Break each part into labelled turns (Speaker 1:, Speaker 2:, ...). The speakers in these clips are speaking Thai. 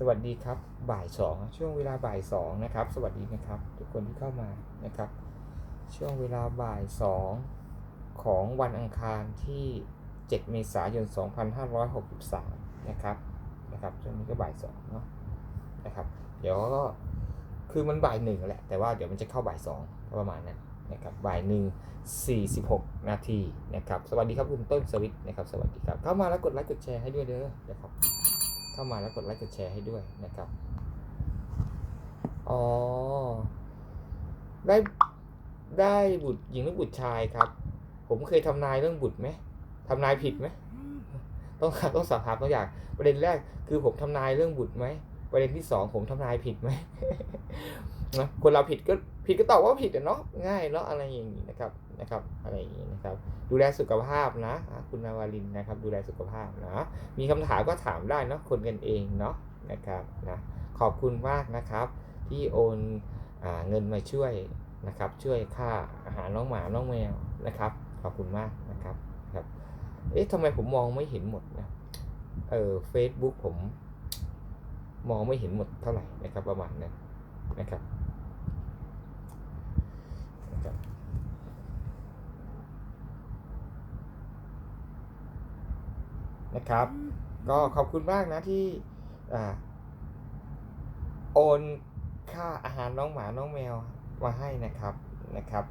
Speaker 1: สวัสดีครับ บ่ายสองช่วงเวลาบ่ายสองนะครับ สวัสดีนะครับ ทุกคนที่เข้ามานะครับ ช่วงเวลาบ่ายสองของวันอังคารที่ 7 เมษายน 2563 นะครับนะครับช่วงนี้ก็บ่ายสองเนาะนะครับ เดี๋ยวก็คือมันบ่ายหนึ่งแหละ แต่ว่าเดี๋ยวมันจะเข้าบ่ายสองประมาณนั้นนะครับบ่ายหนึ่งสี่สิบหกนาทีนะครับ สวัสดีครับคุณต้นสวิตนะครับ สวัสดีครับ เข้ามาแล้วกดไลค์กดแชร์ให้ด้วยเด้อนะครับ เข้ามาแล้วกดไลค์กดแชร์ให้ด้วยนะครับ อ๋อ ได้ได้บุตรหญิงหรือบุตรชายครับ ผมเคยทำนายเรื่องบุตรไหมทำนายผิดไหมต้องต้องสอบถามตัวอย่างประเด็นแรกคือผมทำนายเรื่องบุตรไหมประเด็นที่สองผมทำนายผิดไหมนะคนเราผิดก็ผิดก็ตอบว่าผิดเนาะง่ายเนาะอะไรอย่างนี้นะครับ นะครับอะไรอย่างนี้นะครับ ดูแลสุขภาพนะ คุณนาวารินนะครับ ดูแลสุขภาพนะ มีคำถามก็ถามได้เนาะคนกันเองเนาะนะครับนะขอบคุณมากนะครับ ที่โอนอเงินมาช่วยนะครับ ช่วยค่าอาหารน้องหมาน้องแมวนะครับ ขอบคุณมากนะครับครับ เอ๊ะทำไมผมมองไม่เห็นหมดนะเออเฟซบุ๊กผม มองไม่เห็นหมดเท่าไหร่นะครับ ประมาณนั้นนะครับนะครับ นะครับ ก็ขอบคุณมากนะที่อ่าโอนค่าอาหารน้องหมาน้องแมวมาให้นะครับนะครับ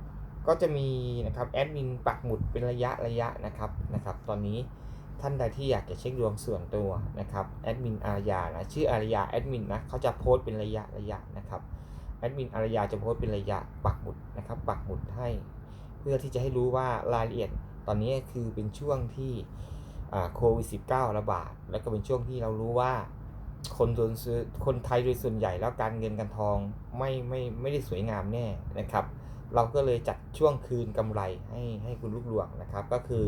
Speaker 1: ก็จะมีนะครับแอดมินปักหมุดเป็นระยะระยะนะครับนะครับ ตอนนี้ท่านใดที่อยากจะเช็คดวงส่วนตัวนะครับแอดมินอารยานะชื่ออารยาแอดมินนะเขาจะโพสต์เป็นระยะระยะนะครับแอดมินอารยาจะโพสต์เป็นระยะปักหมุดนะครับปักหมุดให้ เพื่อที่จะให้รู้ว่ารายละเอียดตอนนี้คือเป็นช่วงที่ โควิด -19 ระบาด แล้วก็เป็นช่วงที่เรารู้ว่า คนโดนซื้อคนไทยโดยส่วนใหญ่แล้วการเงินการทองไม่ไม่ไม่ได้สวยงามแน่นะครับ เราก็เลยจัดช่วงคืนกำไรให้ให้คุณลูกหลวงนะครับ ก็คือ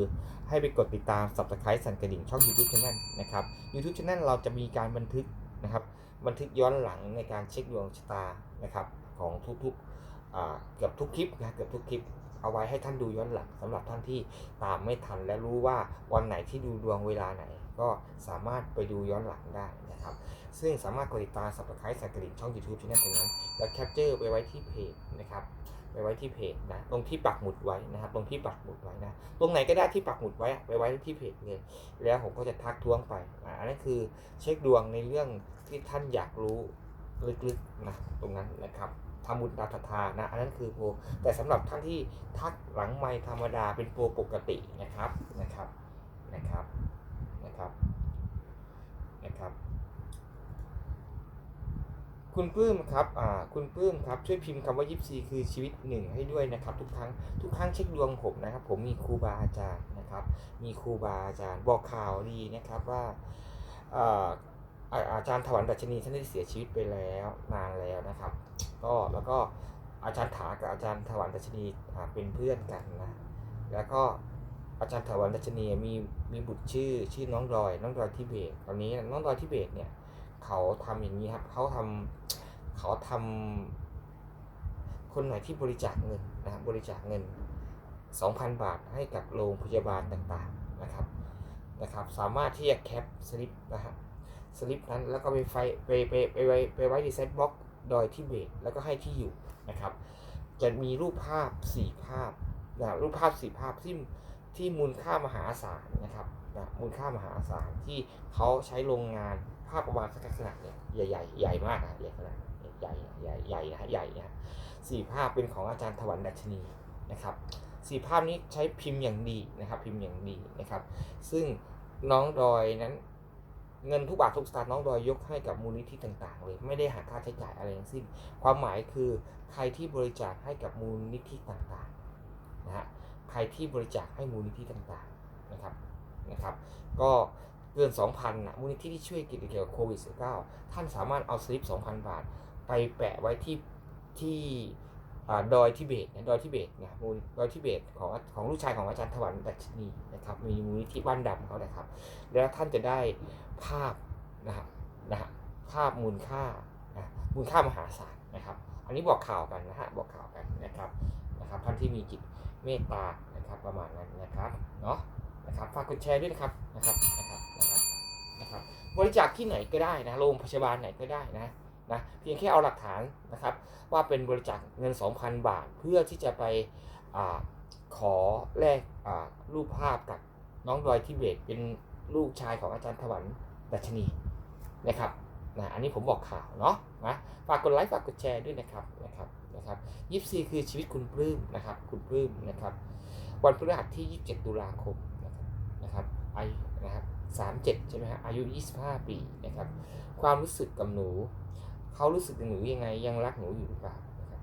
Speaker 1: ให้ไปกดติดตาม subscribe สั่นกระดิ่งช่อง YouTube Channel นะครับ YouTube Channel เราจะมีการบันทึกนะครับ บันทึกย้อนหลังในการเช็คดวงชะตานะครับของทุกๆอ่าเกือบทุกคลิปนะเกือบทุกคลิป เอาไว้ให้ท่านดูย้อนหลังสำหรับท่านที่ตามไม่ทันและรู้ว่าวันไหนที่ดูดวงเวลาไหน ก็สามารถไปดูย้อนหลังได้นะครับ ซึ่งสามารถกดติดตามสับสไครต์สักกระดิ่งช่อง YouTube ช่องตรงนั้น แล้วแคปเจอร์ไปไว้ที่เพจนะครับไปไว้ที่เพจนะตรงที่ปักหมุดไว้นะครับตรงที่ปักหมุดไว้นะตรงไหนก็ได้ที่ปักหมุดไว้ไปไว้ที่เพจเลยแล้วผมก็จะทักท้วงไปอันนั้นคือเช็คดวงในเรื่องที่ท่านอยากรู้ลึกๆนะตรงนั้นนะครับ ทำบุญตามศรัทธานะ อันนั้นคือโปร แต่สำหรับท่านที่ทักหลังไม่ธรรมดาเป็นโปรปกตินะครับนะครับนะครับนะครับนะครับ คุณปื้มครับอ่าคุณปื้มครับช่วยพิมพ์คำว่ายิปซีคือชีวิตหนึ่งให้ด้วยนะครับ ทุกครั้งทุกครั้งเช็คดวงผมนะครับ ผมมีครูบาอาจารย์นะครับ มีครูบาอาจารย์บอกข่าวดีนะครับว่าอ่าอาอาจารย์ถวันดัชนีท่านได้เสียชีวิตไปแล้วนานแล้วนะครับ ก็แล้วก็อาจารย์ถากับอาจารย์ถวันดัชนีเป็นเพื่อนกันนะแล้วก็อาจารย์ถวันดัชนีมีมีบุตรชื่อชื่อน้องดอยน้องดอยทิเบตตอนนี้น้องดอยทิเบตเนี่ยเขาทำอย่างนี้ครับเขาทำเขาทำคนไหนที่บริจาคเงินนะครับบริจาคเงิน 2,000 บาทให้กับโรงพยาบาลต่างๆนะครับนะครับ สามารถที่จะแคปสลิปนะครับสลิปนั้นแล้วก็ไปไฟไปไปไปไว้ไปไว้ที่เซตบ็อก ดอยทิเบตแล้วก็ให้ที่อยู่นะครับ จะมีรูปภาพ4ภาพนะรูปภาพ4ภาพที่ที่มูลค่ามหาศาลนะครับนะมูลค่ามหาศาลที่เขาใช้โรงงานภาพประมาณสักขนาดเนี่ยใหญ่ใหญ่ใหญ่มากอะใหญ่ขนาดใหญ่ใหญ่ใหญ่นะฮะใหญ่นะฮะสี่ภาพเป็นของอาจารย์ถวันดัชนีนะครับสี่ภาพนี้ใช้พิมพ์อย่างดีนะครับ พิมพ์อย่างดีนะครับ ซึ่งน้องดอยนั้น เงินทุกบาททุกสตางค์น้องดอยยกให้กับมูลนิธิต่างๆเลย ไม่ได้หักค่าใช้จ่ายอะไรทั้งสิ้น ความหมายคือใครที่บริจาคให้กับมูลนิธิต่างๆนะฮะใครที่บริจาคให้มูลนิธิต่างๆนะครับนะครับ ก็เกิน 2,000นะมูลนิธิที่ช่วยกิจเกี่ยวกับโควิด -19 ท่านสามารถเอาสลิป 2,000 บาท ไปแปะไว้ที่ที่อดอยทิเบตนะดอยทิเบตนะมูลดอยทิเบตของของลูกชายของอาจารย์ถวันดัชนีนะครับมีมูลนิธิบ้านดำเขานะครับ แล้วท่านจะได้ ภาพนะครับนะฮะภาพมูลค่านะมูลค่ามหาศาลนะครับ อันนี้บอกข่าวกันนะฮะบอกข่าวกันนะครับนะครับท่านที่มีจิตเมตตานะครับประมาณนั้นนะครับเนาะนะครับฝากกดแชร์ด้วยนะครับนะครับนะครับนะครับนะครับบริจาคที่ไหนก็ได้นะโรงพยาบาลไหนก็ได้นะนะเพียงแค่เอาหลักฐานนะครับ ว่าเป็นบริจาคเงิน 2,000 บาท เพื่อที่จะไปอาขอแลกอ่ารูปภาพกับน้องดอยทิเบตเป็นลูกชายของอาจารย์ถวัน ดัชนีนะครับนะอันนี้ผมบอกข่าวเนาะนะฝากกดไลค์ฝากกดแชร์ด้วยนะครับนะครับนะครับยี่สี่คือชีวิตคุณปลื้มนะครับ คุณปลื้มนะครับ วันพฤหัสที่ 27 ตุลาคมนะครับนะครับอายุนะครับ37ใช่ไหมฮะอายุ 25 ปีนะครับ ความรู้สึกกับหนู เขารู้สึกกับหนูยังไงยังรักหนูอยู่หรือเปล่านะครับ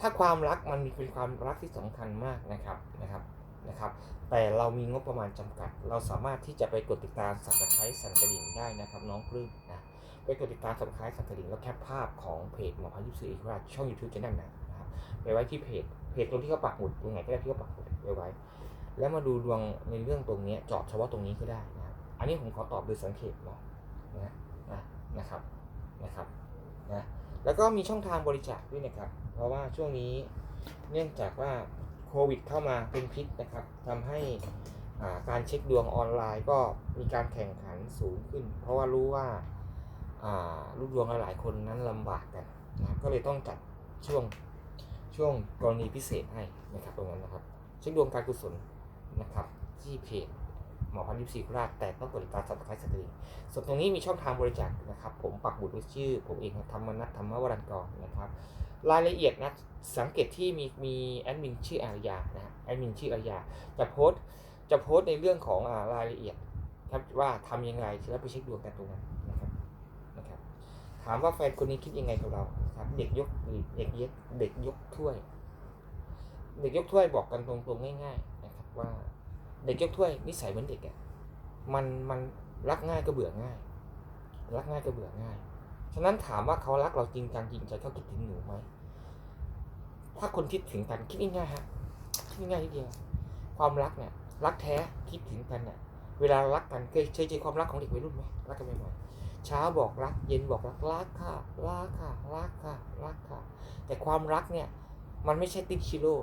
Speaker 1: ถ้าความรักมันมีเป็นความรักที่สำคัญมากนะครับนะครับ นะครับแต่เรามีงบประมาณจำกัด เราสามารถที่จะไปกดติดตามสับสไครต์สั่นกระดิ่งได้นะครับน้องปลื้มนะไปกดติดตามสับสไครต์สั่นกระดิ่งแล้วแคปภาพของเพจหมอพันธุ์ยี่สิบสี่ราชช่อง YouTube จะนั่นนะครับไปไว้ที่เพจเพจตรงที่เขาปักหมุดตรงไหนก็ได้ที่เขาปักหมุดไว้ไว้ แล้วมาดูดวงในเรื่องตรงนี้จาะเฉพาะตรงนี้ก็ได้นะครับอันนี้ผมขอตอบโดยสังเกตเนาะนะนะนะครับนะครับนะแล้วก็มีช่องทางบริจาคด้วยนะครับ เพราะว่าช่วงนี้เนื่องจากว่า โควิดเข้ามาเป็นพิษนะครับทำให้าการเช็คดวงออนไลน์ก็มีการแข่งขันสูงขึ้น เพราะว่ารู้ว่าาลูกดวงหลายๆคนนั้นลำบากกันนะครับก็เลยต้องจัดช่วงช่วงกรณีพิเศษให้นะครับตรงนั้นนะครับ เช็คดวงการกุศลนะครับที่เพจหมอพันยิปซีโคราชแต่ต้องกดติดตามสับสไครต์สตรีส่วนตรงนี้มีช่องทางบริจาคนะครับ ผมปักบุตรชื่อ ผมเองธรรมนัทธรรมวรันกรนะครับ รายละเอียดนะสังเกตที่มีมีแอดมินชื่ออารยานะแอดมินชื่ออารยาจะโพสจะโพสในเรื่องของอรายละเอียดครับว่าทำยังไงแล้วไปเช็คดวงกันตรงนั้นนะครับนะครับ ถามว่าแฟนคนนี้คิดยังไงกับเราครับ เด็กยกเด็กยกเด็กยกถ้วย เด็กยกถ้วยบอกกันตรงๆง่าย ๆ นะครับ ว่า เด็กยกถ้วยนิสัยเหมือนเด็กอะ่ะมันมันรักง่ายก็เบื่อง่าย รักง่ายก็เบื่อง่าย ฉะนั้นถามว่าเขารักเราจริงจังจริงใจเขาคิดถึงหนูไหม ถ้าคนคิดถึงกันคิดง่ายๆฮะ คิดง่ายทีเดียว ความรักเนี่ย รักแท้คิดถึงกันเนี่ยเวลารักกันเคยเคยเจอความรักของเด็กวัยรุ่นไหมรักกันใหม่ๆเช้าบอกรัก เย็นบอกรักรักค่ะรักค่ะรักค่ะรักค่ะ แต่ความรักเนี่ย มันไม่ใช่ติ๊กชิโร่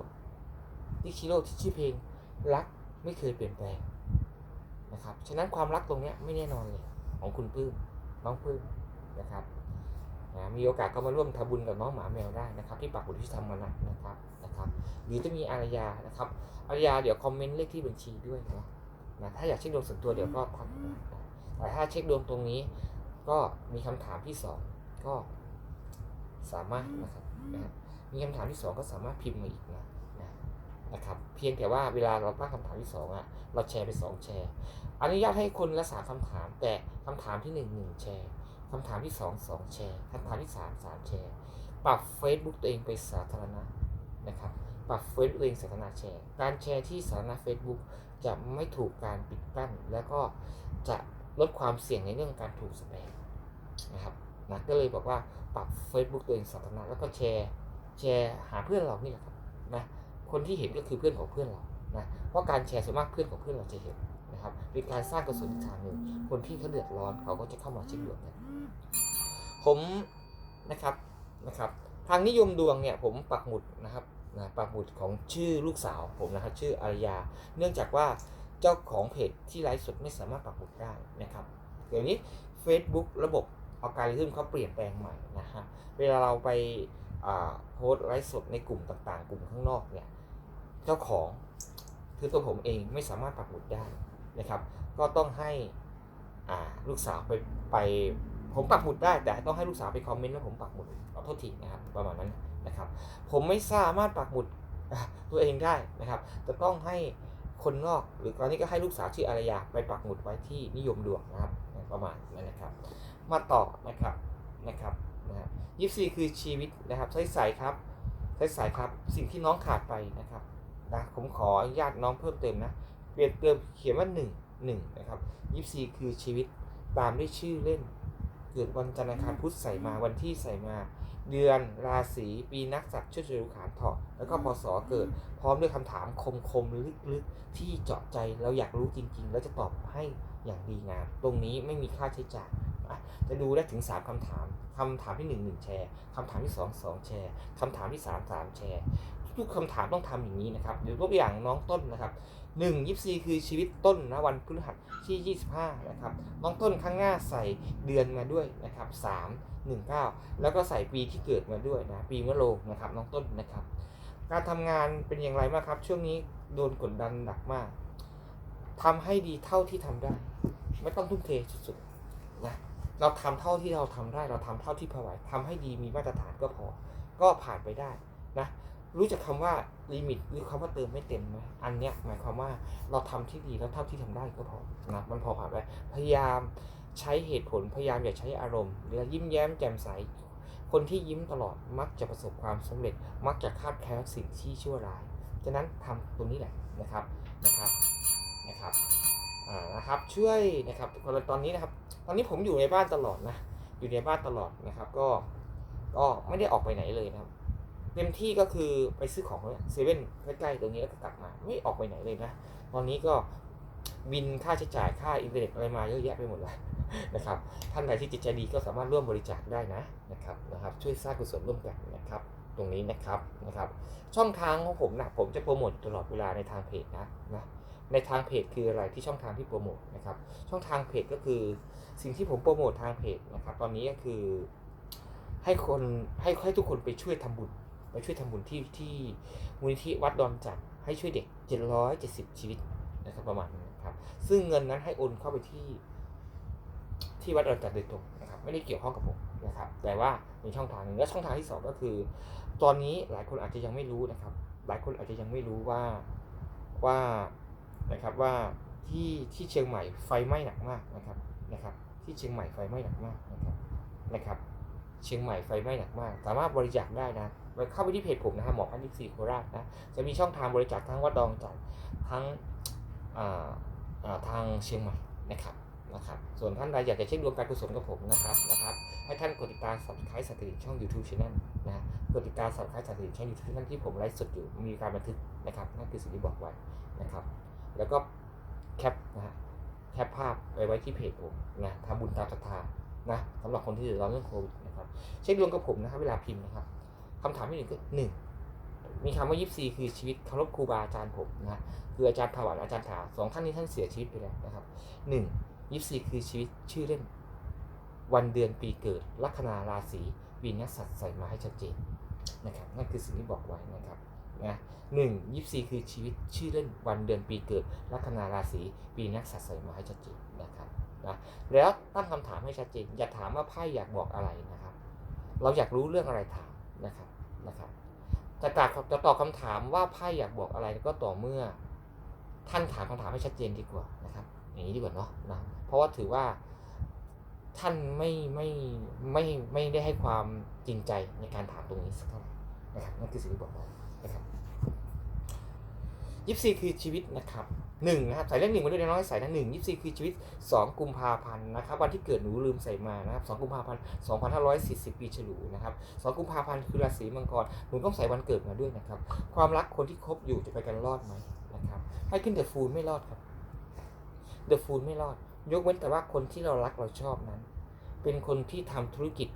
Speaker 1: ดิชิโร่ที่ชื่อเพลง รักไม่เคยเปลี่ยนแปลงนะครับ ฉะนั้นความรักตรงเนี้ยไม่แน่นอนเลย ของคุณปื้มน้องปื้ม นะครับนะมีโอกาสก็มาร่วมทำบุญกับน้องหมาแมวได้นะครับ ที่ปักบุตรที่ทำมานะนะครับนะครับหรือจะมีอารยานะครับอารยาเดี๋ยวคอมเมนต์เลขที่บัญชีด้วยนะนะถ้าอยากเช็คดวงส่วนตัวเดี๋ยวก็ทักมานะแต่ถ้าเช็คดวงตรงนี้ ก็มีคำถามที่สองก็สามารถนะครับนะมีคำถามที่สองก็สามารถพิมพ์มาอีกนะนะครับเพียงแต่ว่าเวลาเราตั้งคำถามที่สองอะเราแชร์ไปสองแชร์ อนุญาตให้คนละสามคำถาม แต่คำถามที่หนึ่งหนึ่งแชร์ คำถามที่สองสองแชร์คำถามที่สามสามแชร์ ปรับ Facebook ตัวเองไปสาธารณะนะครับ ปรับ Facebook ตัวเองสาธารณะแชร์ การแชร์ที่สาธารณะ Facebook จะไม่ถูกการปิดกั้น แล้วก็จะลดความเสี่ยงในเรื่องการถูกสแปมนะครับนะก็เลยบอกว่าปรับ Facebook ตัวเองสาธารณะแล้วก็แชร์แชร์หาเพื่อนเรานี่แหละครับนะคนที่เห็นก็คือเพื่อนของเพื่อนเรานะเพราะการแชร์ส่วนมากเพื่อนของเพื่อนเราจะเห็นนะครับเป็นการสร้างกระสุนทางหนึ่งคนที่เขาเดือดร้อนเขาก็จะเข้ามาเช็คดวงกัน ผมนะครับนะครับ ทางนิยมดวงเนี่ยผมปักหมุดนะครับนะปักหมุดของชื่อลูกสาวผมนะครับ ชื่ออารยา เนื่องจากว่าเจ้าของเพจที่ไลฟ์สดไม่สามารถปักหมุดได้นะครับเดี๋ยวนี้ Facebook ระบบเอาการิทึมเขาเปลี่ยนแปลงใหม่นะฮะเวลาเราไปโพสไลฟ์สดในกลุ่มต่างๆ กลุ่มข้างนอกเนี่ยเจ้าของคือตัวผมเองไม่สามารถปักหมุดได้นะครับ ก็ต้องให้ลูกสาวไปไป ผมปักหมุดได้แต่ต้องให้ลูกสาวไปคอมเมนต์แล้วผมปักหมุดขอโทษทีนะครับประมาณนั้นนะครับ ผมไม่สามารถปักหมุดตัวเองได้นะครับจะต้องให้คนนอกหรือตอนนี้ก็ให้ลูกสาวชื่ออารยาไปปักหมุดไว้ที่นิยมดวงนะครับประมาณนั้นนะครับ มาต่อนะครับนะครับนะครับยี่สี่คือชีวิตนะครับใช้สายครับใช้สายครับสิ่งที่น้องขาดไปนะครับนะผมขออนุญาตน้องเพิ่มเติมนะเปลี่ยนเติมเขียนว่า1 1นะครับยี่สี่คือชีวิตตามด้วยชื่อเล่น กิดวันจันทร์อังคารพุธใส่มาวันที่ใส่มา เดือนราศีปีนักษัตว์เชื่อชูขานเถาะแล้วก็พศเกิด พร้อมด้วยคำถามคมๆลึกๆ ที่เจาะใจเราอยากรู้จริง ๆ แล้วจะตอบให้อย่างดีงามตรงนี้ไม่มีค่าใช้จ่ายจะดูได้ถึง 3คำถามคำถามที่ 1 1 แชร์คำถามที่ 2 2 แชร์คำถามที่ 3 3 แชร์ ทุกๆคำถามต้องทำอย่างนี้นะครับเดี๋ยวยกตัวอย่างน้องต้นนะครับ หนึ่งยิปซีคือชีวิตต้นนะวันพฤหัสที่ 25 นะครับ น้องต้นข้างหน้าใส่เดือนมาด้วยนะครับ3 1 9 แล้วก็ใส่ปีที่เกิดมาด้วยนะ ปีมะโรงนะครับ น้องต้นนะครับ การทำงานเป็นอย่างไรบ้างครับ ช่วงนี้โดนกดดันหนักมากทำให้ดีเท่าที่ทำได้ ไม่ต้องทุ่มเทสุดๆนะ เราทำเท่าที่เราทำได้ เราทำเท่าที่พอไหวทำให้ดีมีมาตรฐานก็พอ ก็ผ่านไปได้นะ รู้จักคำว่าลิมิตหรือคำว่าเติมไม่เต็มไหมอันเนี้ยหมายความว่าเราทำที่ดีแล้วเท่าที่ทำได้ก็พอนะมันพอผ่านไปพยายามใช้เหตุผลพยายามอย่าใช้อารมณ์หรือยิ้มแย้มแจ่มใส คนที่ยิ้มตลอดมักจะประสบความสำเร็จ มักจะคาดแคล้วสิ่งที่ชั่วร้ายฉะนั้นทำตรงนี้แหละนะครับนะครับนะครับอ่านะครับช่วยนะครับตอนนี้นะครับ ตอนนี้ผมอยู่ในบ้านตลอดนะอยู่ในบ้านตลอดนะครับ ก็ก็ไม่ได้ออกไปไหนเลยนะครับ เต็มที่ก็คือไปซื้อของเซเว่นใกล้ๆตรงนี้แล้วก็กลับมา ไม่ออกไปไหนเลยนะ ตอนนี้ก็บินค่าใช้จ่ายค่าอินเทอร์เน็ตอะไรมาเยอะแยะไปหมดเลยนะครับ ท่านใดที่จิตใจดีก็สามารถร่วมบริจาคได้นะนะครับนะครับ ช่วยสร้างกุศลร่วมกันนะครับ ตรงนี้นะครับนะครับ ช่องทางของผมนะผมจะโปรโมทตลอดเวลาในทางเพจนะนะในทางเพจคืออะไรที่ช่องทางที่โปรโมทนะครับ ช่องทางเพจก็คือสิ่งที่ผมโปรโมททางเพจนะครับ ตอนนี้ก็คือให้คนให้ให้ทุกคนไปช่วยทำบุญ ไปช่วยทำบุญที่ที่มูลนิธิวัดดอนจันทร์ให้ช่วยเด็ก 770 ชีวิตนะครับประมาณนี้นะครับ ซึ่งเงินนั้นให้โอนเข้าไปที่ ที่วัดดอนจันทร์โดยตรงนะครับ ไม่ได้เกี่ยวข้องกับผมนะครับ แต่ว่ามีช่องทางหนึ่งและช่องทางที่สองก็คือ ตอนนี้หลายคนอาจจะยังไม่รู้นะครับ หลายคนอาจจะยังไม่รู้ว่าว่านะครับว่าที่ที่เชียงใหม่ไฟไหม้หนักมากนะครับนะครับ ที่เชียงใหม่ไฟไหม้หนักมากนะครับนะครับ เชียงใหม่ไฟไหม้หนักมาก สามารถบริจาคได้นะไปเข้าไปที่เพจผมนะครับหมอพันธิศรีโคราชนะจะมีช่องทางบริจาคทั้งวัดดองจันทั้งทางเชียงใหม่นะครับนะครับส่วนท่านใดอยากจะเช็คดวงการกุศลกับผมนะครับนะครับให้ท่านกดติดตาม subscribe สัตว์ช่อง YouTube Channel นะกดติดตาม subscribe สัตว์ช่อง YouTube Channel ที่ผมไลฟ์สดอยู่มีการบันทึกนะครับนั่นคือสิ่งที่บอกไว้นะครับ แล้วก็แคปนะฮะแคปภาพไปไว้ที่เพจผมนะทำบุญตามศรัทธานะสำหรับคนที่เดือดร้อนเรื่องโควิด นะครับ เช็คดวงกับผมนะครับ เวลาพิมพ์นะครับคำถามที่หนึ่งก็หนึ่งมีคำว่ายิปซีคือชีวิตเคารพครูบาอาจารย์ผมนะคืออาจารย์ถวันอาจารย์ถาสองท่านนี้ท่านเสียชีวิตไปแล้วนะครับหนึ่งยิปซีคือชีวิตชื่อเล่น วันเดือนปีเกิด ลัคนาราศีปีนักสัตว์ใส่มาให้ชัดเจนนะครับนั่นคือสิ่งที่บอกไว้นะครับนะหนึ่งยิปซีคือชีวิตชื่อเล่นวันเดือนปีเกิดลัคนาราศีปีนักสัตว์ใส่มาให้ชัดเจนนะครับ นะแล้วตั้งคำถามให้ชัดเจนอย่าถามว่าไพ่อยากบอกอะไรนะครับ เราอยากรู้เรื่องอะไรถามนะครับนะครับจะตอบจะตอบคำถามว่าไพ่อยากบอกอะไรก็ต่อเมื่อ ท่านถามคำถามให้ชัดเจนดีกว่านะครับ อย่างนี้ดีกว่าเนาะนะเพราะว่าถือว่าท่านไม่ไม่ไม่ไม่ได้ให้ความจริงใจในการถามตรงนี้สักเท่าไหร่นะครับนั่นคือสิ่งที่บอกไว้นะครับยิปซีคือชีวิตนะครับ หนึ่งนะครับใส่เลขหนึ่งมาด้วยน้อยใส่นะหนึ่งยิปซีคือชีวิตสองกุมภาพันธ์นะครับวันที่เกิดหนูลืมใส่มานะครับสองกุมภาพันธ์สองพันห้าร้อยสี่สิบปีฉลูนะครับสองกุมภาพันธ์คือราศีมังกรหนูต้องใส่วันเกิดมาด้วยนะครับความรักคนที่คบอยู่จะไปกันรอดไหมนะครับให้ขึ้นเดอะฟูลไม่รอดครับเดอะฟูลไม่รอด ยกเว้นแต่ว่าคนที่เรารักเราชอบนั้น เป็นคนที่ทำธุรกิจ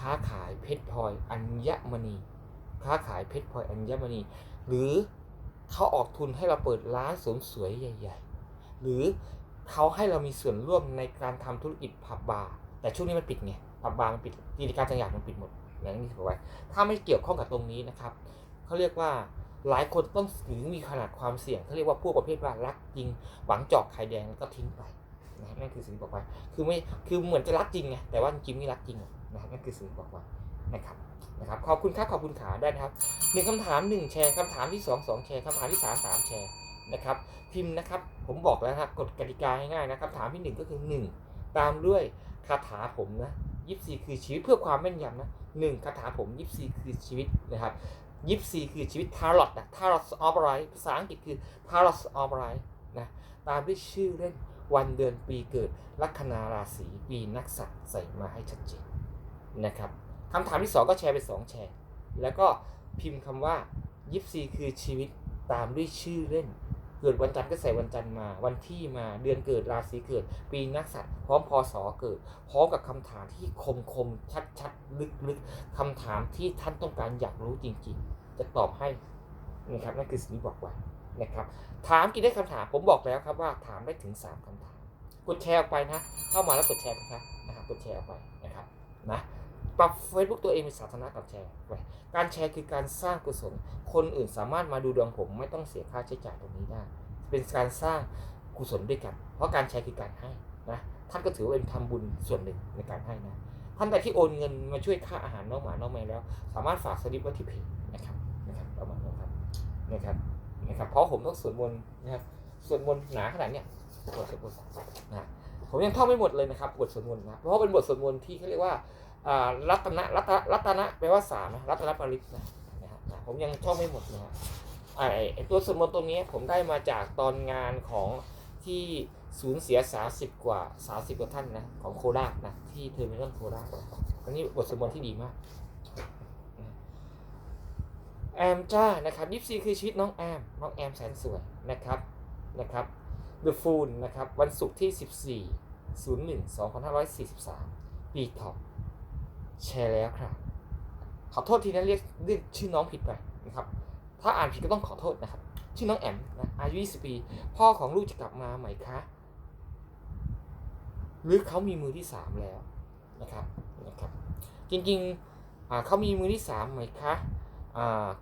Speaker 1: ค้าขายเพชรพลอยอัญมณี ค้าขายเพชรพลอยอัญมณี หรือ เขาออกทุนให้เราเปิดร้านเสริมสวยใหญ่ ๆ หรือเขาให้เรามีส่วนร่วมในการทำธุรกิจผับบาร์แต่ช่วงนี้มันปิดไงผับบาร์มันปิดกิจการต่างๆมันปิดหมดอย่างนี้ถือไว้ ถ้าไม่เกี่ยวข้องกับตรงนี้นะครับเขาเรียกว่าหลายคนต้องถึงมีขนาดความเสี่ยงเขาเรียกว่าพวกประเภทว่ารักจริง หวังจาะไข่แดงแล้วก็ทิ้งไปนะครับนั่นคือสิ่งบอกไว้คือไม่คือเหมือนจะรักจริงไงแต่ว่าจริงไม่รักจริงนะครับนั่นคือสิ่งบอกไว้นะครับ นะครับขอบคุณครับขอบคุณขาได้นะครับหนึ่งคำถามหนึ่งแชร์คำถามที่สองสองแชร์คำถามที่สามสามแชร์นะครับพิมพ์นะครับผมบอกแล้วนะครับกฎกติกาง่ายๆนะคำถามที่หนึ่งก็คือหนึ่งตามด้วยคาถาผมนะยิปซีคือชีวิตเพื่อความแม่นยำนะหนึ่งคาถาผมยิปซีคือชีวิตนะครับยิปซีคือชีวิตทารอตนะทารอตออฟไรภาษาอังกฤษคือทารอตออฟไรนะตามด้วยชื่อเล่นวันเดือนปีเกิดลัคนาราศีปีนักษัตริย์ใส่มาให้ชัดเจนนะครับ คำถามที่ 2 ก็แชร์ไป 2 แชร์ แล้วก็พิมพ์คำว่ายิปซีคือชีวิตตามด้วยชื่อเล่น เกิดวันจันทร์ก็ใส่วันจันทร์มา วันที่มาเดือนเกิดราศีเกิด ปีนักษัตร์พร้อมพศเกิด พร้อมกับคำถามที่คมคมชัดชัดลึกลึกคำถามที่ท่านต้องการอยากรู้จริง ๆ จะตอบให้นะครับนั่นคือสิ่งที่บอกไว้นะครับถามกี่ได้คำถามผมบอกแล้วครับว่าถามได้ถึง 3คำถาม กดแชร์ออกไปนะ เข้ามาแล้วกดแชร์นะครับนะครับกดแชร์ออกไปนะครับนะ ปรับ Facebook ตัวเองเป็นสาธารณะกับแชร์ไปการแชร์คือการสร้างกุศล คนอื่นสามารถมาดูดวงผมไม่ต้องเสียค่าใช้จ่ายตรงนี้ได้ เป็นการสร้างกุศลด้วยกัน เพราะการแชร์คือการให้นะท่านก็ถือว่าเป็นทำบุญส่วนหนึ่งในการให้นะท่านใดที่โอนเงินมาช่วยค่าอาหารน้องหมาน้องแมวแล้ว สามารถฝากสลิปไว้ที่เพจนะครับนะครับประมาณนั้นครับนะครับนะครับเพราะผมต้องสวดมนต์นะครับสวดมนต์หนาขนาดเนี้ยบทสวดมนต์นะผมยังท่องไม่หมดเลยนะครับบทสวดมนต์นะเพราะเป็นบทสวดมนต์ที่เขาเรียกว่า รัตนะรัตนะรัตนะแปลว่าสามนะรัตนปริศนะนะครับนะผมยังท่องไม่หมดนะฮะไอ้ไอตัวสวดมนต์ตรงนี้ผมได้มาจากตอนงานของที่สูญเสีย30กว่า30กว่าท่านนะของโคราชนะที่เทอร์มินอลโคราชอันนี้บทสวดมนต์ที่ดีมากแอมจ้านะครับยิปซีคือชีวิตน้องแอมน้องแอมแสนสวยนะครับนะครับ The Fool นะครับวันศุกร์ที่ 14 01 2543 ปีทอป แชร์แล้วครับ ขอโทษทีนะเรียกเรียกชื่อน้องผิดไปนะครับ ถ้าอ่านผิดก็ต้องขอโทษนะครับ ชื่อน้องแอมนะอายุ 20 ปี พ่อของลูกจะกลับมาไหมคะหรือเขามีมือที่ 3 แล้วนะครับนะครับ จริงๆเขามีมือที่ 3 ไหมคะ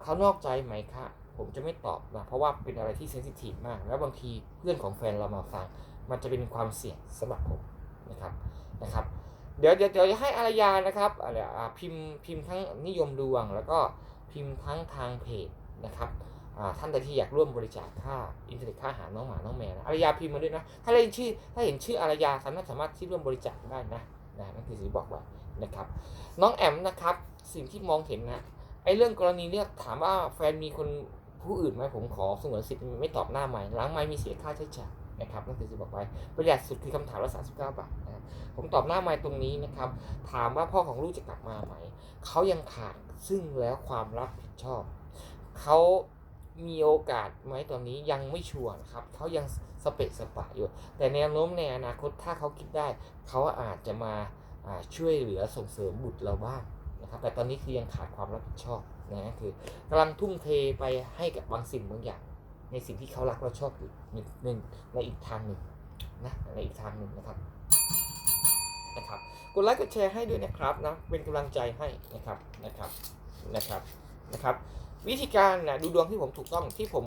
Speaker 1: เขานอกใจไหมคะผมจะไม่ตอบนะ เพราะว่าเป็นอะไรที่เซนซิทีฟมาก แล้วบางทีเพื่อนของแฟนเรามาฟัง มันจะเป็นความเสี่ยงสำหรับผมนะครับนะครับ เดี๋ยวเดี๋ยวจะให้อารยานะครับอะไรอ่าพิมพ์พิมพ์ทั้งนิยมดวง แล้วก็พิมพ์ทั้งทางเพจนะครับอ่าท่านใดที่อยากร่วมบริจาคค่าอินเทอร์เน็ตค่าอาหารน้องหมาน้องแมวนะอารยาพิมพ์มาด้วยนะถ้าเห็นชื่อถ้าเห็นชื่ออารยาสามารถสามารถที่ร่วมบริจาคได้นะนะนั่นคือสิ่งบอกไว้นะครับ น้องแอมนะครับสิ่งที่มองเห็นนะไอ้เรื่องกรณีเนี่ยถามว่าแฟนมีคนผู้อื่นไหมผมขอสงวนสิทธิ์ไม่ตอบหน้าใหม่หลังไม่มีเสียค่าใช้จ่าย นะครับนั่นคือที่บอกไว้ประหยัดสุดคือคำถามละสาสิบเก้าบาทนะครับผมตอบหน้าใหม่ตรงนี้นะครับ ถามว่าพ่อของลูกจะกลับมาไหมเขายังขาดซึ่งแล้วความรับผิดชอบเขามีโอกาสไหมตอนนี้ยังไม่ชัวร์นะครับเขายังสเปะสปะอยู่ แต่แนวโน้มในอนาคตถ้าเขาคิดได้ เขาอาจจะมาอ่าช่วยเหลือส่งเสริมบุตรเราบ้างนะครับ แต่ตอนนี้คือยังขาดความรับผิดชอบนะคือกำลังทุ่มเทไปให้กับบางสิ่งบางอย่าง ในสิ่งที่เขารักและชอบอยู่ในในในอีกทางหนึ่งนะในอีกทางหนึ่งนะครับนะครับกดไลค์กดแชร์ให้ด้วยนะครับนะเป็นกำลังใจให้นะครับนะครับนะครับนะครับ วิธีการนะดูดวงที่ผมถูกต้องที่ผม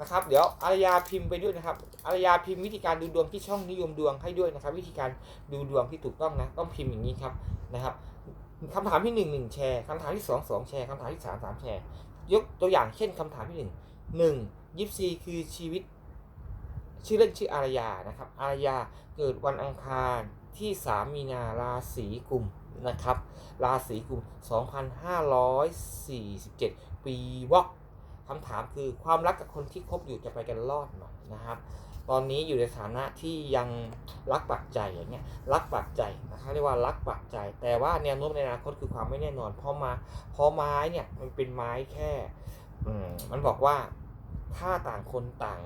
Speaker 1: นะครับ เดี๋ยวอารยาพิมพ์ไปด้วยนะครับอารยาพิมพ์วิธีการดูดวงที่ช่องนิยมดวงให้ด้วยนะครับ วิธีการดูดวงที่ถูกต้องนะต้องพิมพ์อย่างนี้ครับนะครับคำถามที่หนึ่งหนึ่งแชร์คำถามที่สองสองแชร์คำถามที่สามสามแชร์ ยกตัวอย่างเช่นคำถามที่หนึ่งหนึ่ง ยิปซีคือชีวิต ชื่อเล่นชื่ออารยานะครับ อารยาเกิดวันอังคารที่ 3 มีนาราศีกุมนะครับ ราศีกุม 2547 ปีวอกคำถามคือความรักกับคนที่คบอยู่จะไปกันรอดไหมนะครับ ตอนนี้อยู่ในฐานะที่ยังรักปักใจอย่างเงี้ยรักปักใจนะครับเรียกว่ารักปักใจ แต่ว่าแนวโน้มในอนาคตคือความไม่แน่นอนเพราะมาเพราะไม้เนี่ยมันเป็นไม้แค่อืมันบอกว่า ถ้าต่างคนต่าง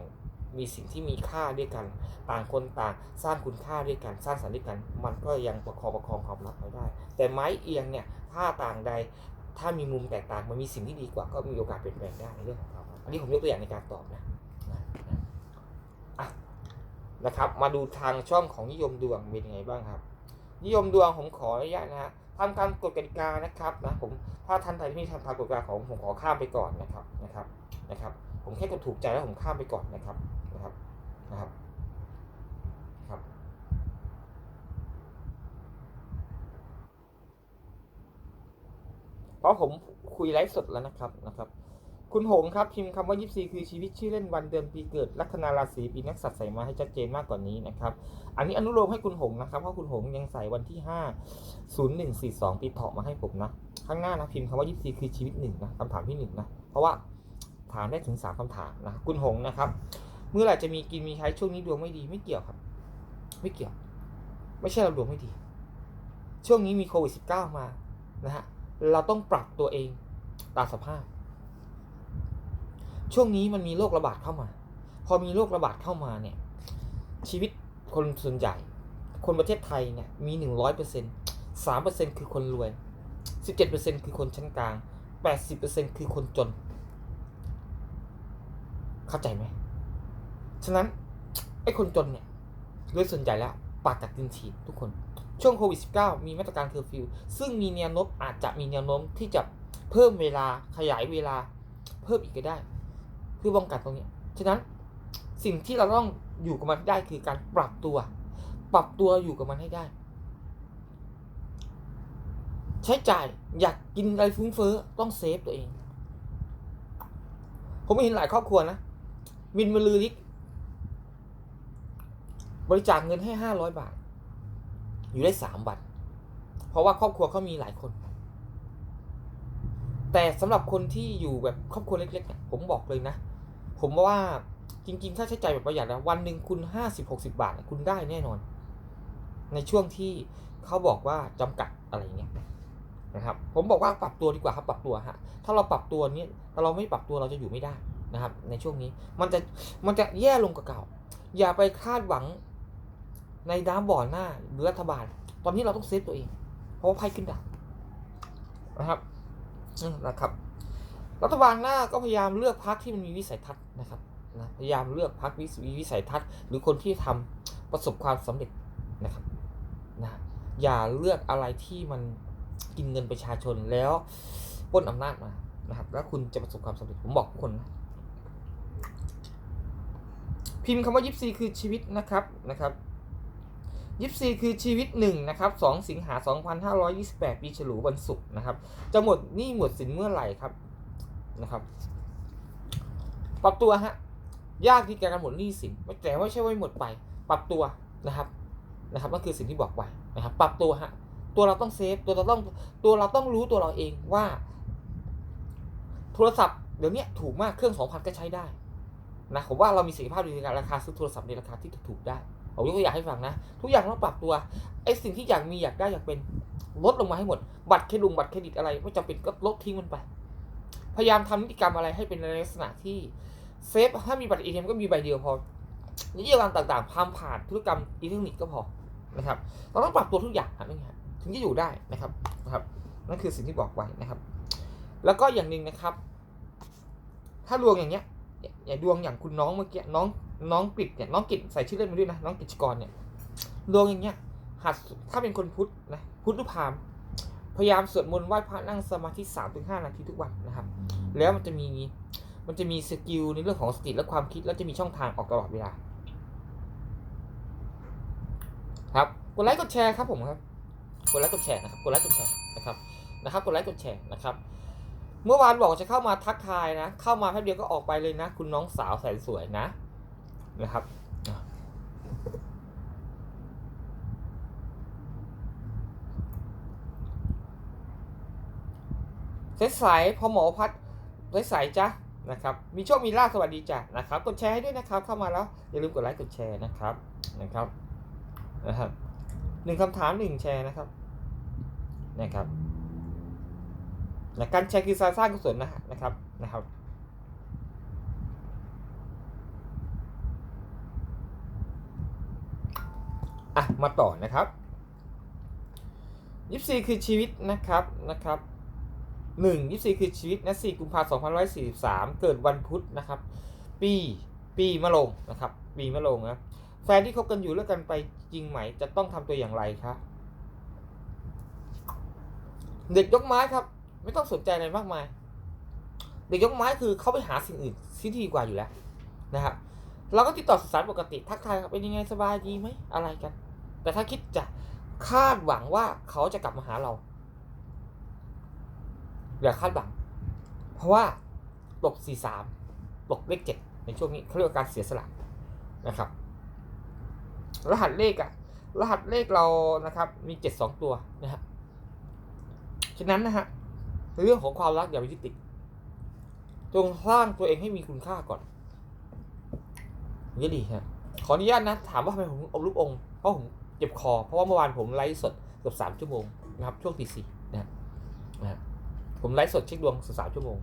Speaker 1: มีสิ่งที่มีค่าด้วยกัน ต่างคนต่างสร้างคุณค่าด้วยกัน สร้างสรรค์ด้วยกัน มันก็ยังประคองประคองความรักไว้ได้ แต่ไม้เอียงเนี่ยถ้าต่างใด ถ้ามีมุมแตกต่างมันมีสิ่งที่ดีกว่า ก็มีโอกาสเปลี่ยนแปลงได้ในเรื่องของความรักอันนี้ผมยกตัวอย่างในการตอบนะนะนะอะนะครับ มาดูทางช่องของนิยมดวงเป็นยังไงบ้างครับ นิยมดวงผมขออนุญาตนะฮะทำการกฎกติกานะครับนะผมถ้าท่านใดที่ไม่ทำตามกฎกติกาของผมขอข้ามไปก่อนนะครับนะครับนะครับ ผมแค่กดถูกใจแล้วผมข้ามไปก่อนนะครับนะครับนะครับครับ เพราะผมคุยไลฟ์สดแล้วนะครับนะครับ คุณหงครับพิมพ์คำว่า24คือชีวิตชื่อเล่นวันเดือนปีเกิดลัคนาราศีปีนักสัตว์ใส่มาให้ชัดเจนมากกว่านี้นะครับ อันนี้อนุโลมให้คุณหงนะครับเพราะคุณหงยังใส่วันที่ 5 0142 ปีเถาะมาให้ผมนะข้างหน้านะพิมพ์คำว่า24คือชีวิตหนึ่งนะคำถามที่หนึ่งนะเพราะว่า ถามได้ถึง3คำถามนะคุณหงนะครับ เมื่อไหร่จะมีกินมีใช้ช่วงนี้ดวงไม่ดีไม่เกี่ยวครับ ไม่เกี่ยว ไม่ใช่เราดวงไม่ดี ช่วงนี้มีโควิด -19 มานะฮะเราต้องปรับตัวเองตามสภาพ ช่วงนี้มันมีโรคระบาดเข้ามา พอมีโรคระบาดเข้ามาเนี่ย ชีวิตคนส่วนใหญ่ คนประเทศไทยเนี่ยมีหนึ่งร้อยเปอร์เซ็นต์สามเปอร์เซ็นต์คือคนรวยสิบเจ็ดเปอร์เซ็นต์คือคนชั้นกลางแปดสิบเปอร์เซ็นต์คือคนจน เข้าใจไหม ฉะนั้น ไอ้คนจนเนี่ยโดยส่วนใหญ่แล้วปากกัดตินฉีดทุกคน ช่วงโควิด -19 มีมาตรการเคอร์ฟิว ซึ่งมีแนวโน้มอาจจะมีแนวโน้มที่จะเพิ่มเวลาขยายเวลาเพิ่มอีกก็ได้ เพื่อป้องกันตรงนี้ ฉะนั้นสิ่งที่เราต้องอยู่กับมันได้คือการปรับตัว ปรับตัวอยู่กับมันให้ได้ ใช้จ่ายอยากกินอะไรฟุ้งเฟ้อต้องเซฟตัวเอง ผมเห็นหลายครอบครัวนะ วินมาลือลิกบริจาคเงินให้ห้าร้อยบาท อยู่ได้สามวัน เพราะว่าครอบครัวเขามีหลายคน แต่สำหรับคนที่อยู่แบบครอบครัวเล็กๆเนี่ยผมบอกเลยนะ ผมว่าจริงๆ ถ้าใช้จ่ายแบบประหยัดนะวันหนึ่งคุณห้าสิบหกสิบาท คุณได้แน่นอน ในช่วงที่เขาบอกว่าจำกัดอะไรเงี้ยนะครับ ผมบอกว่าปรับตัวดีกว่าครับปรับตัวฮะ ถ้าเราปรับตัวนี้ถ้าเราไม่ปรับตัวเราจะอยู่ไม่ได้ นะครับ ในช่วงนี้มันจะมันจะแย่ลงกว่าเก่า อย่าไปคาดหวังในน้ำบ่อหน้าหรือรัฐบาล ตอนนี้เราต้องเซฟตัวเอง เพราะว่าไพ่ขึ้นดาบนะครับนะครับ รัฐบาลหน้าก็พยายามเลือกพรรคที่มันมีวิสัยทัศน์นะครับนะพยายามเลือกพรรควิวิสัยทัศน์ หรือคนที่ทำประสบความสำเร็จนะครับนะอย่าเลือกอะไรที่มันกินเงินประชาชนแล้วป้นอำนาจมานะครับ แล้วคุณจะประสบความสำเร็จผมบอกทุกคนนะ พิมพ์คำว่ายิปซีคือชีวิตนะครับนะครับยิปซีคือชีวิตหนึ่งนะครับสองสิงหาสองพันห้าร้อยยี่สิบแปดปีฉลูวันศุกร์นะครับ จะหมดหนี้หมดสินเมื่อไหร่ครับนะครับ ปรับตัวฮะยากที่การหมดหนี้สินแต่ไม่ใช่ว่าหมดไป ปรับตัวนะครับนะครับนั่นคือสิ่งที่บอกไว้นะครับ ปรับตัวฮะตัวเราต้องเซฟตัวเราต้องตัวเราต้องรู้ตัวเราเองว่า โทรศัพท์เดี๋ยวนี้ถูกมากเครื่องสองพันก็ใช้ได้ นะผมว่าเรามีศักยภาพในการราคาซื้อโทรศัพท์ในราคาที่ถูกได้ผมยกตัวอย่างให้ฟังนะ ทุกอย่างต้องปรับตัวไอ้สิ่งที่อยากมีอยากได้อยากเป็นลดลงมาให้หมด บัตรเครดิตบัตรเครดิตอะไรไม่จำเป็นก็ลดทิ้งมันไป พยายามทำนิติกรรมอะไรให้เป็นในลักษณะที่เซฟถ้ามีบัตรเอทีเอ็มก็มีใบเดียวพอนิติกรรมต่างๆพามผ่านธุรกรรมอิเล็กทรอนิกส์ก็พอนะครับเราต้องปรับตัวทุกอย่างครับนี่ฮะถึงจะอยู่ได้นะครับนะครับ นั่นคือสิ่งที่บอกไว้นะครับ แล้วก็อย่างหนึ่งนะครับ ถ้าดวงอย่างเงี้ย อย่าดวงอย่างคุณน้องเมื่อกี้น้องน้องกิดเนี่ยน้องกิดใส่ชื่อเล่นมาด้วยนะน้องกฤษกรเนี่ยดวงอย่างเงี้ยหัดถ้าเป็นคนพุทธนะพุทธุพามพยายามสวดมนต์ไหว้พระนั่งสมาธิสามถึงห้านาทีทุกวันนะครับ แล้วมันจะมีมันจะมีสกิลในเรื่องของสติและความคิดแล้วจะมีช่องทางออกตลอดเวลา ครับกดไลค์กดแชร์ครับผมครับกดไลค์กดแชร์นะครับกดไลค์กดแชร์นะครับนะครับกดไลค์กดแชร์นะครับ เมื่อวานบอกจะเข้ามาทักทายนะ เข้ามาแป๊บเดียวก็ออกไปเลยนะ คุณน้องสาวแสนสวยนะ นะครับใสๆพอหมอพัดใสๆจ้ะนะครับ มีโชค มีลาภสวัสดีจ้ะนะครับ กดแชร์ให้ด้วยนะครับ เข้ามาแล้ว อย่าลืมกดไลค์ กดแชร์นะครับ นะครับ นะครับ หนึ่งคำถามหนึ่งแชร์นะครับ นะครับ นะการแชร์คือการสร้างกุศลนะนะครับนะครับอะมาต่อนะครับยิปซีคือชีวิตนะครับนะครับหนึ่งยิปซีคือชีวิตนะสี่กุมภาพันธ์สองพันร้อยสี่สิบสามเกิดวันพุธนะครับ ปีปีมะโรงนะครับ ปีมะโรงนะแฟนที่คบกันอยู่เลิกกันไปจริงไหม จะต้องทำตัวอย่างไรครับ เด็กยกไม้ครับ ไม่ต้องสนใจอะไรมากมาย เด็กยกไม้คือเขาไปหาสิ่งอื่นที่ดีกว่าอยู่แล้วนะครับ เราก็ติดต่อสื่อสารปกติทักทายครับเป็นยังไงสบายดีไหมอะไรกัน แต่ถ้าคิดจะคาดหวังว่าเขาจะกลับมาหาเราอย่าคาดหวัง เพราะว่าตกสี่สามตกเลขเจ็ดในช่วงนี้เขาเรียกว่าการเสียสละนะครับ รหัสเลขอะรหัสเลขเรานะครับ มีเจ็ดสองตัวนะครับฉะนั้นนะฮะ เรื่องของความรักอย่าไปยึดติดจงสร้างตัวเองให้มีคุณค่าก่อนนี่ดีฮะขออนุญาตนะ ถามว่าทำไมผมอบรูปองค์เพราะผมเจ็บคอ เพราะว่าเมื่อวานผมไลฟ์สดเกือบสามชั่วโมงนะครับช่วงตีสี่นะฮะนะผมไลฟ์สดเช็คดวงสสามชั่วโมง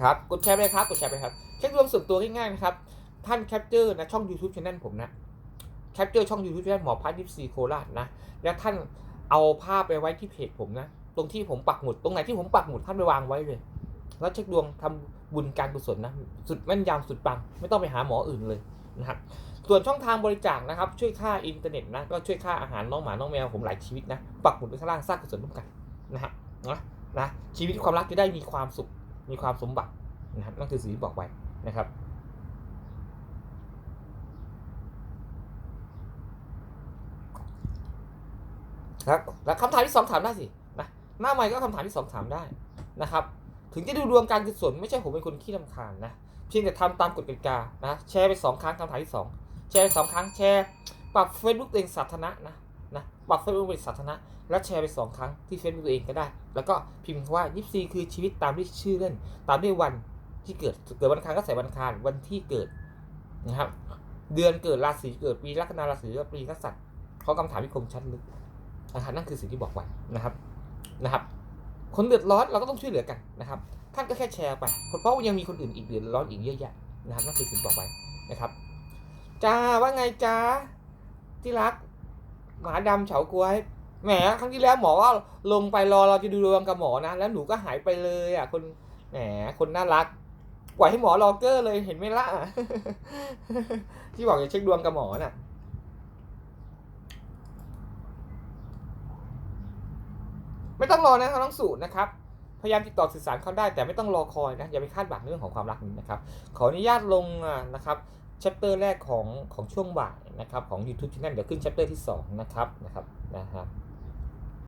Speaker 1: ครับกดแชร์ไปครับกดแชร์ไปครับเช็คดวงส่วนตัวง่ายๆนะครับ ท่านแคปเจอร์นะช่อง YouTube Channel ผมนะ แคปเจอร์ช่อง YouTube Channel หมอพัฒน์ยิปซีโคราชนะ แล้วท่านเอาภาพไปไว้ที่เพจผมนะ ตรงที่ผมปักหมุด ตรงไหนที่ผมปักหมุดท่านไปวางไว้เลย แล้วเช็คดวงทำบุญการกุศลนะ สุดแม่นยำสุดปัง ไม่ต้องไปหาหมออื่นเลยนะครับ ส่วนช่องทางบริจาคนะครับ ช่วยค่าอินเทอร์เน็ตนะ ก็ช่วยค่าอาหารน้องหมาน้องแมวผมหลายชีวิตนะ ปักหมุดไว้ข้างล่างสร้างกุศลร่วมกันนะฮะนะนะชีวิตความรักจะได้มีความสุข มีความสมบัตินะครับนั่นคือสิ่งที่บอกไว้นะครับ แล้วแล้วคำถามที่สองถามได้สินะหน้าใหม่ก็คำถามที่สองถามได้นะครับ ถึงจะดูดวงการกุศลไม่ใช่ผมเป็นคนขี้ลำคาญนะเพียงแต่ทำตามกฎกติกานะแชร์ไปสองครั้งคำถามที่สองแชร์ไปสองครั้งแชร์ปรับ Facebook ตัวเองสาธารณะนะนะปรับ Facebook เป็นสาธารณะแล้วแชร์ไปสองครั้งที่ Facebook ตัวเองก็ได้ แล้วก็พิมพ์ว่ายิปซีคือชีวิตตามที่ชื่อเล่น ตามด้วยวันที่เกิดเกิดวันคารก็ใส่วันคารวันที่เกิดนะครับเดือนเกิดราศีเกิดปีลัคนาราศีและปีนักษัตริย์เขาคำถามที่คมชัดลึก นะครับนั่นคือสิ่งที่บอกไว้นะครับนะครับคนเดือดร้อนเราก็ต้องช่วยเหลือกันนะครับ ท่านก็แค่แชร์ไปเพราะว่ายังมีคนอื่นอีกเดือดร้อนอีกเยอะแยะนะครับนั่นคือสิ่งที่บอกไว้นะครับจ้าว่าไงจ้าที่รัก หมาดำเฉาก้วยแหมครั้งที่แล้วหมอว่าลงไปรอเราจะดูดวงกับหมอนะ แล้วหนูก็หายไปเลยอะคนแหมคนน่ารักปล่อยให้หมอรอเกอร์เลยเห็นไหมล่ะที่บอกจะเช็คดวงกับหมอน่ะ ไม่ต้องรอนะครับน้องสูตรนะครับ พยายามติดต่อสื่อสารเขาได้แต่ไม่ต้องรอคอยนะอย่าไปคาดหวังเรื่องของความรักนี้นะครับ ขออนุญาตลงนะครับแชปเตอร์แรกของของช่วงบ่ายนะครับของ YouTube Channel เดี๋ยวขึ้นแชปเตอร์ที่ 2 นะครับนะครับนะครับ